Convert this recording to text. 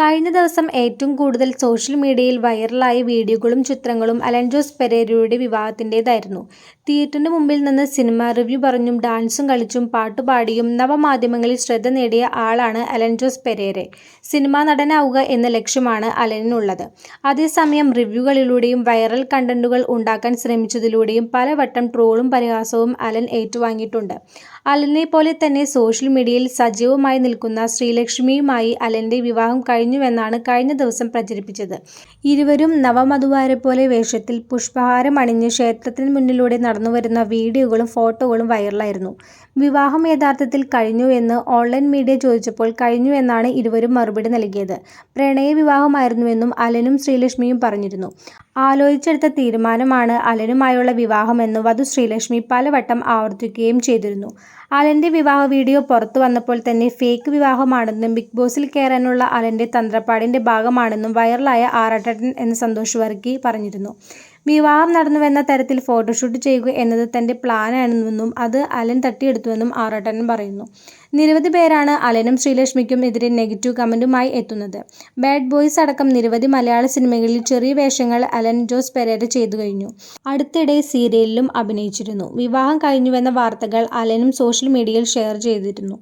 കഴിഞ്ഞ ദിവസം ഏറ്റവും കൂടുതൽ സോഷ്യൽ മീഡിയയിൽ വൈറലായ വീഡിയോകളും ചിത്രങ്ങളും അലൻജോസ് പെരേരയുടെ വിവാഹത്തിന്റേതായിരുന്നു. തിയേറ്ററിന് മുമ്പിൽ നിന്ന് സിനിമ റിവ്യൂ പറഞ്ഞും ഡാൻസും കളിച്ചും പാട്ടുപാടിയും നവമാധ്യമങ്ങളിൽ ശ്രദ്ധ നേടിയ ആളാണ് അലൻജോസ് പെരേരെ. സിനിമാ നടനാവുക എന്ന ലക്ഷ്യമാണ് അലനിനുള്ളത്. അതേസമയം റിവ്യൂകളിലൂടെയും വൈറൽ കണ്ടന്റുകൾ ഉണ്ടാക്കാൻ ശ്രമിച്ചതിലൂടെയും പലവട്ടം ട്രോളും പരിഹാസവും അലൻ ഏറ്റുവാങ്ങിയിട്ടുണ്ട്. അലനെ പോലെ തന്നെ സോഷ്യൽ മീഡിയയിൽ സജീവമായി നിൽക്കുന്ന ശ്രീലക്ഷ്മിയുമായി അലന്റെ വിവാഹം കഴിഞ്ഞുവെന്നാണ് കഴിഞ്ഞ ദിവസം പ്രചരിപ്പിച്ചത്. ഇരുവരും നവമധുവാരെ പോലെ വേഷത്തിൽ പുഷ്പഹാരം അണിഞ്ഞ് ക്ഷേത്രത്തിന് മുന്നിലൂടെ നടന്നുവരുന്ന വീഡിയോകളും ഫോട്ടോകളും വൈറലായിരുന്നു. വിവാഹം യഥാർത്ഥത്തിൽ കഴിഞ്ഞു എന്ന് ഓൺലൈൻ മീഡിയ ചോദിച്ചപ്പോൾ കഴിഞ്ഞു എന്നാണ് ഇരുവരും മറുപടി നൽകിയത്. പ്രണയ വിവാഹമായിരുന്നുവെന്നും അലനും ശ്രീലക്ഷ്മിയും പറഞ്ഞിരുന്നു. ആലോചിച്ചെടുത്ത തീരുമാനമാണ് അലനുമായുള്ള വിവാഹമെന്ന് വധു ശ്രീലക്ഷ്മി പലവട്ടം ആവർത്തിക്കുകയും ചെയ്തിരുന്നു. അലന്റെ വിവാഹ വീഡിയോ പുറത്തു വന്നപ്പോൾ തന്നെ ഫേക്ക് വിവാഹമാണെന്നും ബിഗ് ബോസിൽ കയറാനുള്ള അലന്റെ തന്ത്രപ്പാടിന്റെ ഭാഗമാണെന്നും വൈറലായ ആറാട്ടൻ എന്ന സന്തോഷ് വർഗി പറഞ്ഞിരുന്നു. വിവാഹം നടന്നുവെന്ന തരത്തിൽ ഫോട്ടോഷൂട്ട് ചെയ്യുക എന്നത് തന്റെ പ്ലാനാണെന്നും അത് അലൻ തട്ടിയെടുത്തുവെന്നും ആറാട്ടൻ പറയുന്നു. നിരവധി പേരാണ് അലനും ശ്രീലക്ഷ്മിക്കും എതിരെ നെഗറ്റീവ് കമന്റുമായി എത്തുന്നത്. ബാഡ് ബോയ്സ് അടക്കം നിരവധി മലയാള സിനിമകളിൽ ചെറിയ വേഷങ്ങൾ അലൻ ജോസ് പെരേര ചെയ്തു കഴിഞ്ഞു അടുത്തിടെ സീരിയലിലും അഭിനയിച്ചിരുന്നു. വിവാഹം കഴിഞ്ഞുവെന്ന വാർത്തകൾ അലനും സോഷ്യൽ മീഡിയയിൽ ഷെയർ ചെയ്തിരുന്നു.